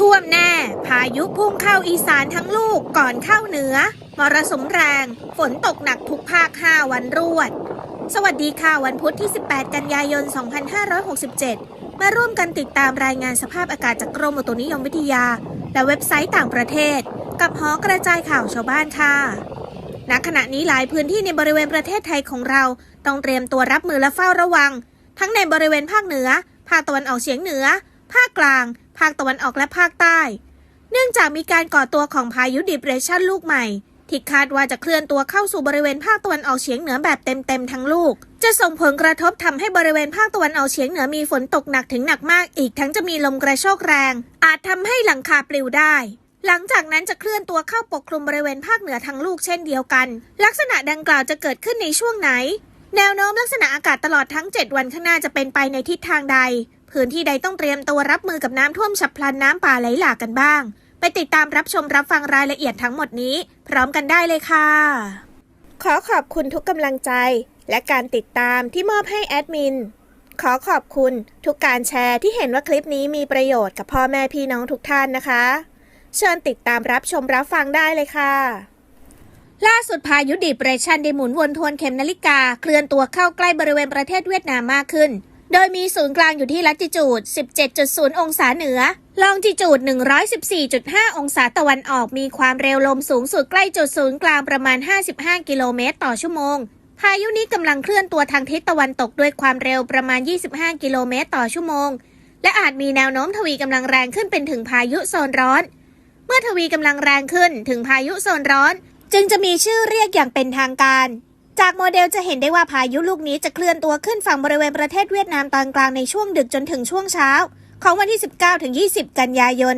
ท่วมแน่ พายุพุ่งเข้าอีสานทั้งลูกก่อนเข้าเหนือ มรสุมแรง ฝนตกหนักทุกภาค 5 วันรวด สวัสดีค่ะวันพุธที่ 18 กันยายน 2567 มาร่วมกันติดตามรายงานสภาพอากาศจากกรมอุตุนิยมวิทยา และเว็บไซต์ต่างประเทศ กับหอกระจายข่าวชาวบ้านค่ะณขณะนี้หลายพื้นที่ในบริเวณประเทศไทยของเราต้องเตรียมตัวรับมือและเฝ้าระวัง ทั้งในบริเวณภาคเหนือ ภาคตะวันออกเฉียงเหนือ ภาคกลาง ภาคตะวันออกและภาคใต้ เนื่องจากมีการก่อตัวของพายุดิเรชันลูกใหม่ที่คาดว่าจะเคลื่อนตัวเข้าสู่บริเวณภาคตะวันออกเฉียงเหนือแบบเต็มๆทั้งลูก จะส่งผลกระทบทำให้บริเวณภาคตะวันออกเฉียงเหนือมีฝนตกหนักถึงหนักมากอีกทั้งจะมีลมกระโชกแรง อาจทำให้หลังคาปลิวได้ หลังจากนั้นจะเคลื่อนตัวเข้าปกคลุมบริเวณภาคเหนือทั้งลูกเช่นเดียวกัน ลักษณะดังกล่าวจะเกิดขึ้นในช่วงไหน แนวโน้มลักษณะอากาศตลอดทั้ง 7 วันข้างหน้าจะเป็นไปในทิศทางใด พื้นที่ใดต้องเตรียมตัวรับมือกับน้ำท่วมฉับพลันน้ำป่าไหลหลากกันบ้าง ไปติดตามรับชมรับฟังรายละเอียดทั้งหมดนี้ พร้อมกันได้เลยค่ะ ขอขอบคุณทุกกำลังใจ และการติดตามที่มอบให้แอดมิน ขอขอบคุณทุกการแชร์ที่เห็นว่าคลิปนี้มีประโยชน์กับพ่อแม่พี่น้องทุกท่านนะคะ เชิญติดตามรับชมรับฟังได้เลยค่ะล่าสุดพายุดิเรชันได้หมุนวนทวนเข็มนาฬิกา เคลื่อนตัวเข้าใกล้บริเวณประเทศเวียดนามมากขึ้น โดยมีศูนย์กลางอยู่ที่ลัติจูด 17.0 องศาเหนือ ลองจิจูด 114.5 องศาตะวันออก มีความเร็วลมสูงสุดใกล้จุดศูนย์กลางประมาณ 55 กิโลเมตรต่อชั่วโมง พายุนี้กำลังเคลื่อนตัวทางทิศตะวันตกด้วยความเร็วประมาณ 25 กิโลเมตรต่อชั่วโมง และอาจมีแนวโน้มทวีกำลังแรงขึ้นเป็นถึงพายุโซนร้อน เมื่อทวีกำลังแรงขึ้นถึงพายุโซนร้อน จึงจะมีชื่อเรียกอย่างเป็นทางการ จากโมเดลจะเห็นได้ว่าพายุลูกนี้จะเคลื่อนตัวขึ้นฝั่งบริเวณประเทศเวียดนามตอนกลางในช่วงดึกจนถึงช่วงเช้า ของวันที่ 19ถึง20 กันยายน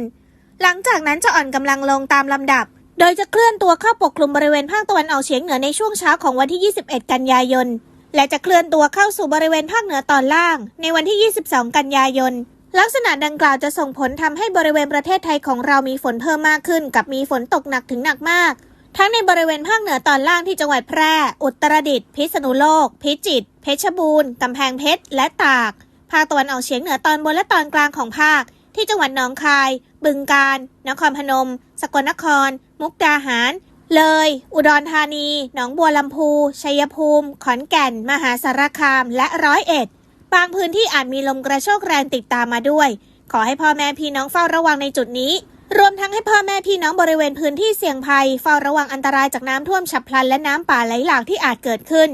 หลังจากนั้นจะอ่อนกำลังลงตามลำดับ โดยจะเคลื่อนตัวเข้าปกคลุมบริเวณภาคตะวันออกเฉียงเหนือในช่วงเช้าของวันที่ 21 กันยายน และจะเคลื่อนตัวเข้าสู่บริเวณภาคเหนือตอนล่าง ในวันที่ 22 กันยายน ลักษณะดังกล่าวจะส่งผลทำให้บริเวณประเทศไทยของเรามีฝนเพิ่มมากขึ้น กับมีฝนตกหนักถึงหนักมาก ทั้งในบริเวณภาคเหนือตอนล่างที่จังหวัดแพร่ อุตรดิตถ์ พิษณุโลก พิจิตร เพชรบูรณ์ กำแพงเพชร และตาก ภาคตะวันออกเฉียงเหนือตอนบนและตอนกลางของภาค ที่จังหวัดหนองคาย บึงกาฬ นครพนม สกลนคร มุกดาหาร เลย อุดรธานี หนองบัวลำพู ชัยภูมิ ขอนแก่น มหาสารคาม และร้อยเอ็ด บางพื้นที่อาจมีลมกระโชกแรงติดตามมาด้วย ขอให้พ่อแม่พี่น้องเฝ้าระวังในจุดนี้ รวมทั้งให้พ่อแม่พี่น้องบริเวณพื้นที่เสี่ยงภัยเฝ้าระวังอันตรายจากน้ำท่วมฉับพลันและน้ำป่าไหลหลากที่อาจเกิดขึ้น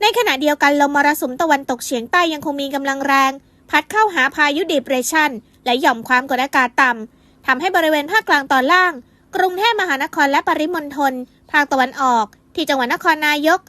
ในขณะเดียวกันลมมรสุมตะวันตกเฉียงใต้ยังคงมีกำลังแรง พัดเข้าหาพายุดิเรชันและหย่อมความกดอากาศต่ำทำให้บริเวณภาคกลางตอนล่าง กรุงเทพมหานครและปริมณฑลภาคตะวันออก ที่จังหวัดนครนายก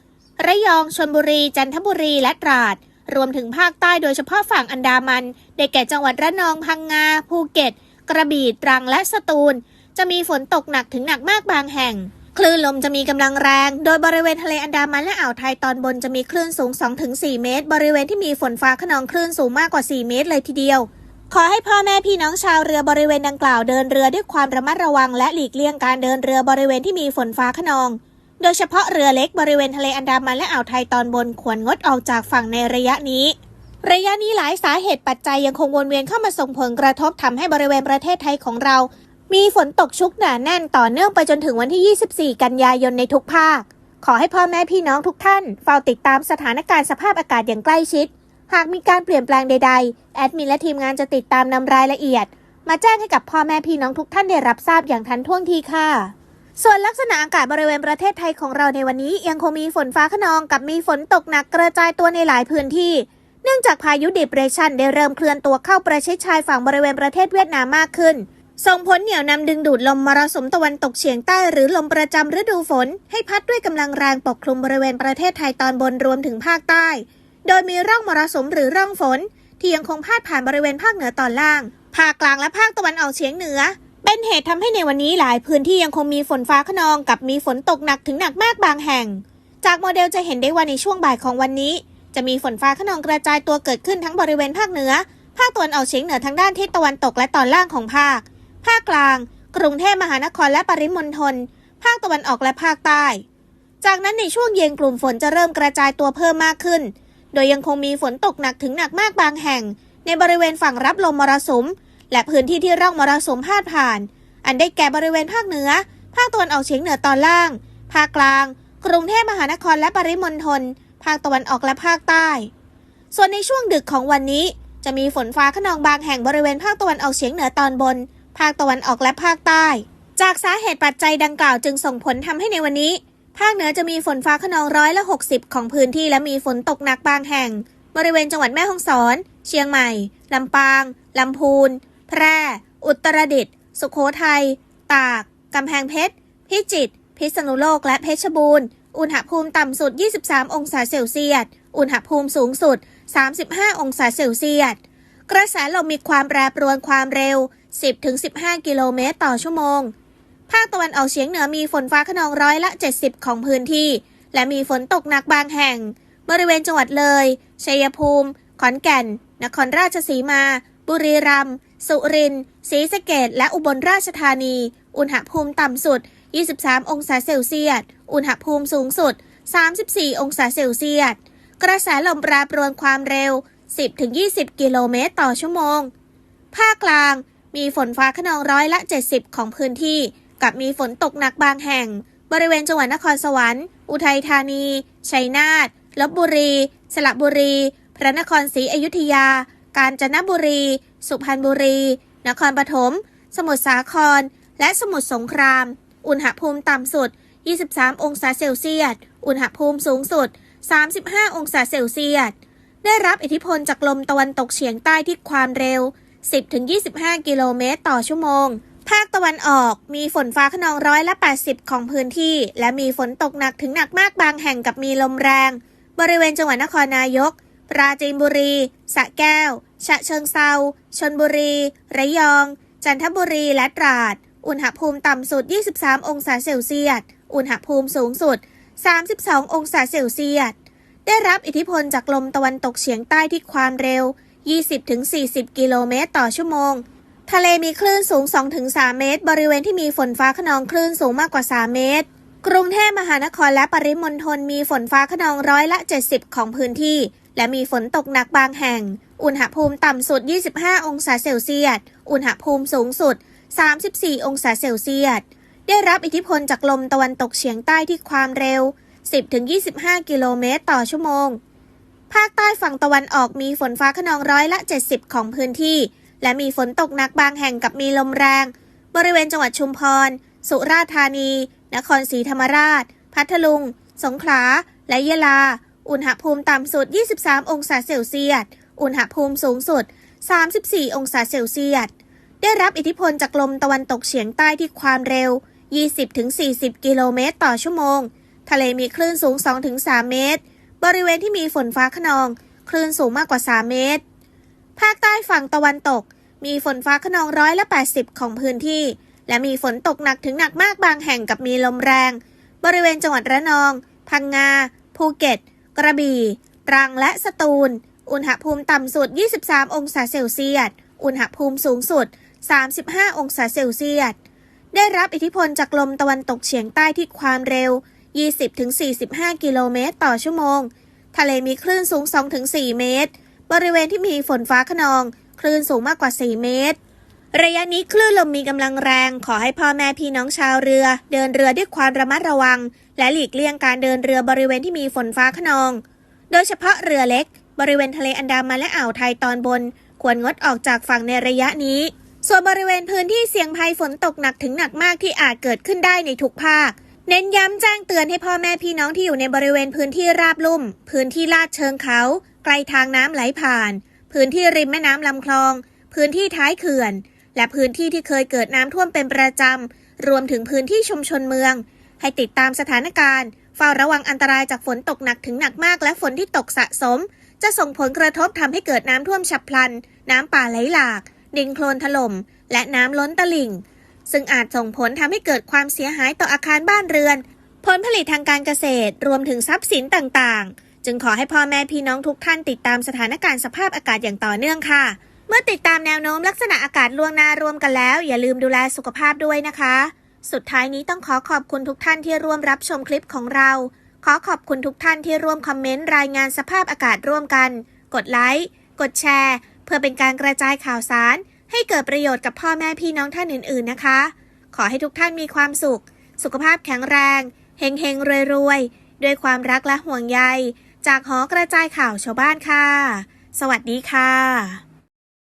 ระยองชลบุรี จันทบุรีและตราด รวมถึงภาคใต้โดยเฉพาะฝั่งอันดามัน ได้แก่จังหวัดระนองพังงาภูเก็ต กระบี่ตรังและสตูล จะมีฝนตกหนักถึงหนักมากบางแห่ง คลื่นลมจะมีกำลังแรง โดยบริเวณทะเลอันดามันและอ่าวไทยตอนบนจะมีคลื่นสูง 2-4 เมตร บริเวณที่มีฝนฟ้าขนองคลื่นสูงมากกว่า 4 เมตรเลยทีเดียว ขอให้พ่อแม่พี่น้องชาวเรือบริเวณดังกล่าวเดินเรือด้วยความระมัดระวัง และหลีกเลี่ยงการเดินเรือบริเวณที่มีฝนฟ้าขนอง โดยเฉพาะเรือเล็กบริเวณทะเลอันดามันและอ่าวไทยตอนบนควรงดออกจากฝั่งในระยะนี้ ระยะนี้หลายสาเหตุปัจจัยยังคงวนเวียนเข้ามาส่งผลกระทบทำให้บริเวณประเทศไทยของเรา มีฝนตกชุกหนาแน่นต่อเนื่องไปจนถึงวันที่ 24 กันยายนในทุกภาค ขอให้พ่อแม่พี่น้องทุกท่านเฝ้าติดตามสถานการณ์สภาพอากาศอย่างใกล้ชิด หากมีการเปลี่ยนแปลงใดๆ แอดมินและทีมงานจะติดตามนำรายละเอียด มาแจ้งให้กับพ่อแม่พี่น้องทุกท่านได้รับทราบอย่างทันท่วงทีค่ะส่วนลักษณะอากาศบริเวณประเทศไทยของเราในวันนี้ยังคงมีฝนฟ้าขนองกับมีฝนตกหนักกระจายตัวในหลายพื้นที่ นื่องจากพายุดิเรชันได้เริ่มเคลื่อนตัวเข้าประชิดชายฝั่งบริเวณประเทศเวียดนามมากขึ้น ส่งผลเหนี่ยวนำดึงดูดลมมรสุมตะวันตกเฉียงใต้หรือลมประจำฤดูฝน ให้พัดด้วยกำลังแรงปกคลุมบริเวณประเทศไทยตอนบนรวมถึงภาคใต้ โดยมีร่องมรสุมหรือร่องฝน ที่ยังคงพาดผ่านบริเวณภาคเหนือตอนล่าง ภาคกลางและภาคตะวันออกเฉียงเหนือ เป็นเหตุทำให้ในวันนี้หลายพื้นที่ยังคงมีฝนฟ้าขนองกับมีฝนตกหนักถึงหนักมากบางแห่ง จากโมเดลจะเห็นได้ว่าในช่วงบ่ายของวันนี้ จะมีฝนฟ้าขนองกระจายตัวเกิดขึ้นทั้งบริเวณภาคเหนือ ภาคตะวันออกเฉียงเหนือทางด้านทิศตะวันตกและตอนล่างของภาค ภาคกลาง กรุงเทพมหานครและปริมณฑล ภาคตะวันออกและภาคใต้ จากนั้นในช่วงเย็นกลุ่มฝนจะเริ่มกระจายตัวเพิ่มมากขึ้น โดยยังคงมีฝนตกหนักถึงหนักมากบางแห่ง ในบริเวณฝั่งรับลมมรสุม และพื้นที่ที่ร่องมรสุมพาดผ่าน อันได้แก่บริเวณภาคเหนือ ภาคตะวันออกเฉียงเหนือตอนล่าง ภาคกลาง กรุงเทพมหานครและปริมณฑล ภาคตะวันออกและภาคใต้ ส่วนในช่วงดึกของวันนี้ จะมีฝนฟ้าขนองบางแห่งบริเวณภาคตะวันออกเฉียงเหนือตอนบน ภาคตะวันออกและภาคใต้ จากสาเหตุปัจจัยดังกล่าวจึงส่งผลทำให้ในวันนี้ ภาคเหนือจะมีฝนฟ้าขนองร้อยละ 60 ของพื้นที่และมีฝนตกหนักบางแห่ง บริเวณจังหวัดแม่ฮ่องสอน เชียงใหม่ลำปางลำพูน แพร่ อุตรดิตถ์สุโขทัย ตาก กำแพงเพชร พิจิตร พิษณุโลก และเพชรบูรณ์ อุณหภูมิต่ำสุด 23 องศาเซลเซียส อุณหภูมิสูงสุด 35 องศาเซลเซียส กระแสลมมีความแปรปรวนความเร็ว 10-15 กิโลเมตรต่อชั่วโมง ภาคตะวันออกเฉียงเหนือมีฝนฟ้าขนองร้อยละ 70 ของพื้นที่ และมีฝนตกหนักบางแห่ง บริเวณจังหวัดเลย ชัยภูมิ ขอนแก่น นครราชสีมา บุรีรัมย์ สุรินทร์ ศรีสะเกษและอุบลราชธานี อุณหภูมิต่ำสุด 23 องศาเซลเซียส อุณหภูมิสูงสุด 34 องศาเซลเซียส กระแสลมแปรปรวนความเร็ว 10-20 กิโลเมตรต่อชั่วโมง ภาคกลางมีฝนฟ้าขนองร้อยละ 70 ของพื้นที่ กับมีฝนตกหนักบางแห่ง บริเวณจังหวัดนครสวรรค์ อุทัยธานี ชัยนาท ลบบุรี สระบุรี พระนครศรีอยุธยา กาญจนบุรี สุพรรณบุรี นครปฐม สมุทรสาคร และสมุทรสงคราม อุณหภูมิต่ำสุด 23 องศาเซลเซียส อุณหภูมิสูงสุด 35 องศาเซลเซียส ได้รับอิทธิพลจากลมตะวันตกเฉียงใต้ที่ความเร็ว 10-25 กิโลเมตรต่อชั่วโมง ภาคตะวันออกมีฝนฟ้าขนองร้อยละ 80 ของพื้นที่ และมีฝนตกหนักถึงหนักมากบางแห่งกับมีลมแรง บริเวณจังหวัดนครนายก ปราจีนบุรี สระแก้ว ฉะเชิงเซาชนบุรี ระยอง จันทบุรี และตราด อุณหภูมิต่ำสุด 23 องศาเซลเซียส อุณหภูมิสูงสุด 32 องศาเซลเซียส ได้รับอิทธิพลจากลมตะวันตกเฉียงใต้ที่ความเร็ว 20-40 กิโลเมตรต่อชั่วโมง ทะเลมีคลื่นสูง 2-3 เมตร บริเวณที่มีฝนฟ้าขนองคลื่นสูงมากกว่า 3 เมตร กรุงเทพมหานครและปริมณฑลมีฝนฟ้าขนองร้อยละ 70 ของพื้นที่ และมีฝนตกหนักบางแห่ง อุณหภูมิต่ำสุด 25 องศาเซลเซียส อุณหภูมิสูงสุด 34 องศาเซลเซียส ได้รับอิทธิพลจากลมตะวันตกเฉียงใต้ที่ความเร็ว 10-25 กิโลเมตรต่อชั่วโมง ภาคใต้ฝั่งตะวันออกมีฝนฟ้าขนองร้อยละ 70 ของพื้นที่ และมีฝนตกหนักบางแห่งกับมีลมแรง บริเวณจังหวัดชุมพร สุราษฎร์ธานี นครศรีธรรมราช พัทลุง สงขลา และยะลา อุณหภูมิต่ำสุด 23 องศาเซลเซียส อุณหภูมิสูงสุด 34 องศาเซลเซียส ได้รับอิทธิพลจากลมตะวันตกเฉียงใต้ที่ความเร็ว 20-40 กิโลเมตรต่อชั่วโมง ทะเลมีคลื่นสูง 2-3 เมตร บริเวณที่มีฝนฟ้าขนอง คลื่นสูงมากกว่า 3 เมตร ภาคใต้ฝั่งตะวันตก มีฝนฟ้าขนองร้อยละ 80 ของพื้นที่ และมีฝนตกหนักถึงหนักมากบางแห่งกับมีลมแรง บริเวณจังหวัดระนอง พังงา ภูเก็ต กระบี่ ตรังและสตูล อุณหภูมิต่ำสุด 23 องศาเซลเซียส อุณหภูมิสูงสุด 35 องศาเซลเซียส ได้รับอิทธิพลจากลมตะวันตกเฉียงใต้ที่ความเร็ว 20-45 กิโลเมตรต่อชั่วโมง ทะเลมีคลื่นสูง 2-4 เมตร บริเวณที่มีฝนฟ้าขนอง คลื่นสูงมากกว่า 4 เมตร ระยะนี้คลื่นลมมีกำลังแรง ขอให้พ่อแม่พี่น้องชาวเรือ เดินเรือด้วยความระมัดระวัง และหลีกเลี่ยงการเดินเรือบริเวณที่มีฝนฟ้าขนอง โดยเฉพาะเรือเล็ก บริเวณทะเลอันดามันและอ่าวไทยตอนบน ควรงดออกจากฝั่งในระยะนี้ ส่วนบริเวณพื้นที่เสี่ยงภัยฝนตกหนักถึงหนักมากที่อาจเกิดขึ้นได้ในทุกภาค เน้นย้ำแจ้งเตือนให้พ่อแม่พี่น้องที่อยู่ในบริเวณพื้นที่ราบลุ่ม พื้นที่ลาดเชิงเขา ไกลทางน้ำไหลผ่าน พื้นที่ริมแม่น้ำลำคลอง พื้นที่ท้ายเขื่อน และพื้นที่ที่เคยเกิดน้ำท่วมเป็นประจำ รวมถึงพื้นที่ชุมชนเมือง ให้ติดตามสถานการณ์ เฝ้าระวังอันตรายจากฝนตกหนักถึงหนักมาก และฝนที่ตกสะสม จะส่งผลกระทบทำให้เกิดน้ำท่วมฉับพลัน น้ำป่าไหลหลาก ดินโคลนถล่ม และน้ำล้นตลิ่ง ซึ่งอาจส่งผลทำให้เกิดความเสียหายต่ออาคารบ้านเรือน ผลผลิตทางการเกษตรรวมถึงทรัพย์สินต่างๆ จึงขอให้พ่อแม่พี่น้องทุกท่านติดตามสถานการณ์สภาพอากาศอย่างต่อเนื่องค่ะ เมื่อติดตามแนวโน้มลักษณะอากาศล่วงหน้ารวมกันแล้ว อย่าลืมดูแลสุขภาพด้วยนะคะ สุดท้ายนี้ต้องขอขอบคุณทุกท่านที่ร่วมรับชมคลิปของเรา ขอขอบคุณทุกท่านที่ร่วมคอมเมนต์รายงานสภาพอากาศร่วมกัน กดไลค์กดแชร์ พื่อเป็นการกระจายข่าวสาร ให้เกิดประโยชน์กับพ่อแม่พี่น้องท่านอื่นๆนะคะ ขอให้ทุกท่านมีความสุข สุขภาพแข็งแรงเฮงเฮงรวยรวยๆด้วยความรักและห่วงใย จากหอกระจายข่าวชาวบ้านค่ะ สวัสดีค่ะ